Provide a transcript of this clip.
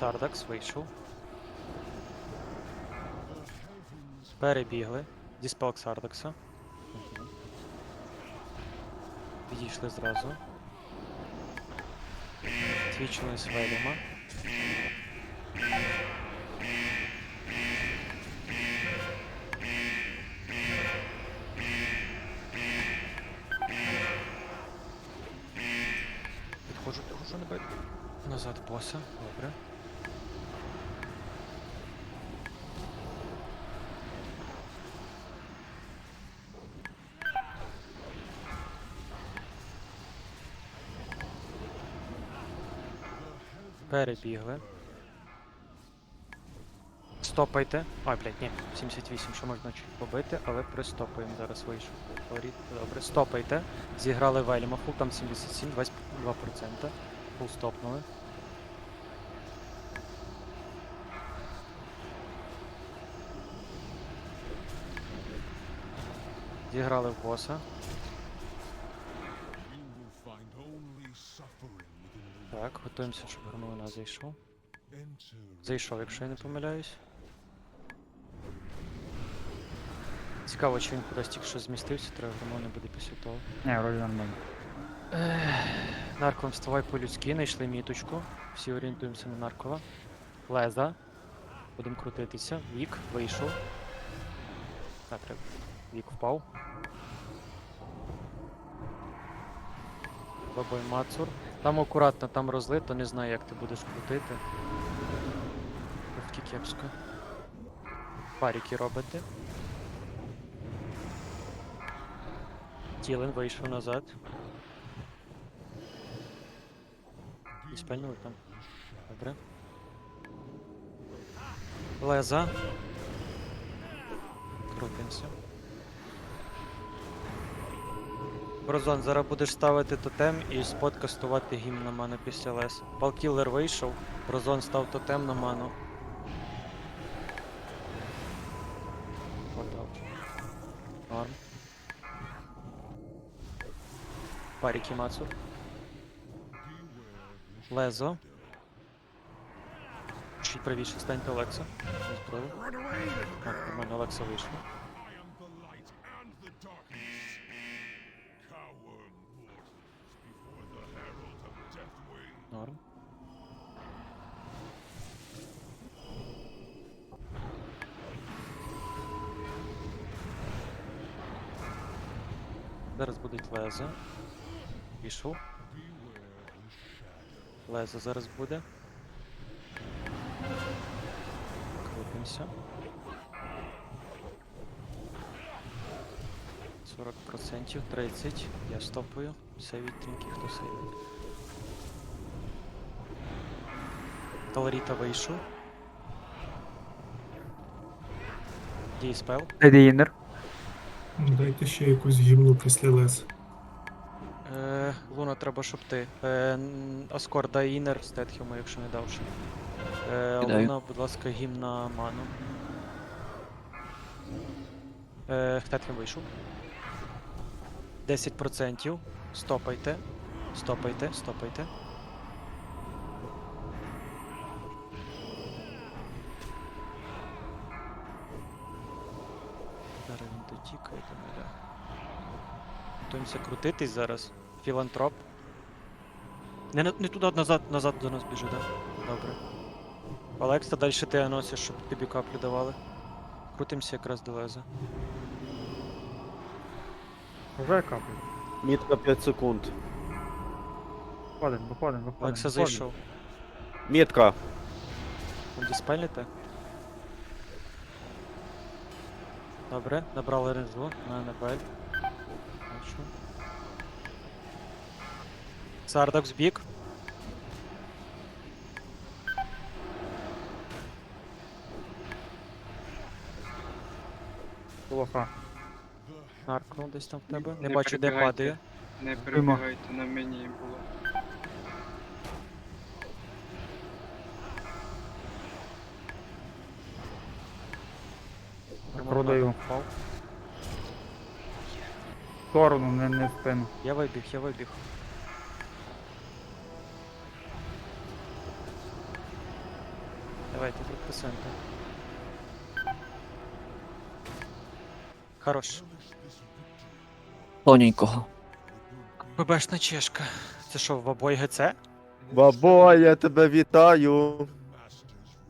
Сардакс вийшов. Перебігли. Діспел Сардакса. Підійшли зразу. Твічились Веліма. Підходжу, підходжу, не бай. Назад боса, добре. Перебігли. Стопайте. Ой, блядь, ні, 78, що можна чуть побити, але пристопаємо зараз вийшов. Добре, стопайте. Зіграли Вельма, фул там 77, 22%. Фул стопнули. Зіграли в боса. Так, готуємося, щоб Громовина зайшов. Зайшов, якщо я не помиляюсь. Цікаво, чи він кудись тільки що змістився, треба Громовина буде після того. Не, вроде нормально. Нарком вставай по-людськи, знайшли міточку. Всі орієнтуємося на Наркова. Леза. Будемо крутитися. Вік вийшов. А, треба. Вік впав. Бабой Мацур. Там акуратно, там розлито, не знаю, як ти будеш крутити. Трошки кепсько. Паріки робите. Тілен вийшов назад. І спальнули там. Добре. Леза. Крутимося. Брозон, зараз будеш ставити тотем і спот кастувати гімн на ману після лес. Палкілер вийшов, Брозон став тотем на ману. Подав. Норм. Паріки Мацур. Лезо. Чуть правіше станьте Олекса. Так, нормально Олекса вийшла. Норм. Зараз будуть лезо. Пішов. Лезо зараз буде. Крутимося. 40%, 30. Я стопую. Сейвіть трінки, хто сейвить. Таларіта вийшов. Дійспел. Дайди інер. Дайте ще якусь гімну після лес. Е, Луна, треба, щоб ти. Е, Аскор, дай інер стетхему, якщо не давши. Е, Кидаю. Луна, будь ласка, гімн на ману. Е, Стетхем вийшов. 10%. Стопайте. Стопайте, стопайте. Зараз він дотікає до нуля. Готуємося крутитись зараз. Філантроп. Не, не туди, назад, назад до нас біжи, да? Добре. Олекса, далі ти носиш, щоб тобі каплю давали. Крутимося якраз до леза. Уже капає. Мітка 5 секунд. Виходимо, виходимо, виходимо. Олекса зайшов. Мітка. Там діспеліте? Добре, набрали рензу на Небель. Бачу. Сардак збік. Лоха. Нарко десь там в тебе. Не, Не бачу, де перебігайте. падає. Не перебігайте на мені було. Продаю. Впав. В сторону, не, не в спину. Я вибіг, я вибіг. Давайте підписуємо. Хорош. Тоненького. ББшна чешка. Це що, в обой ГЦ? Бабо, я тебе вітаю.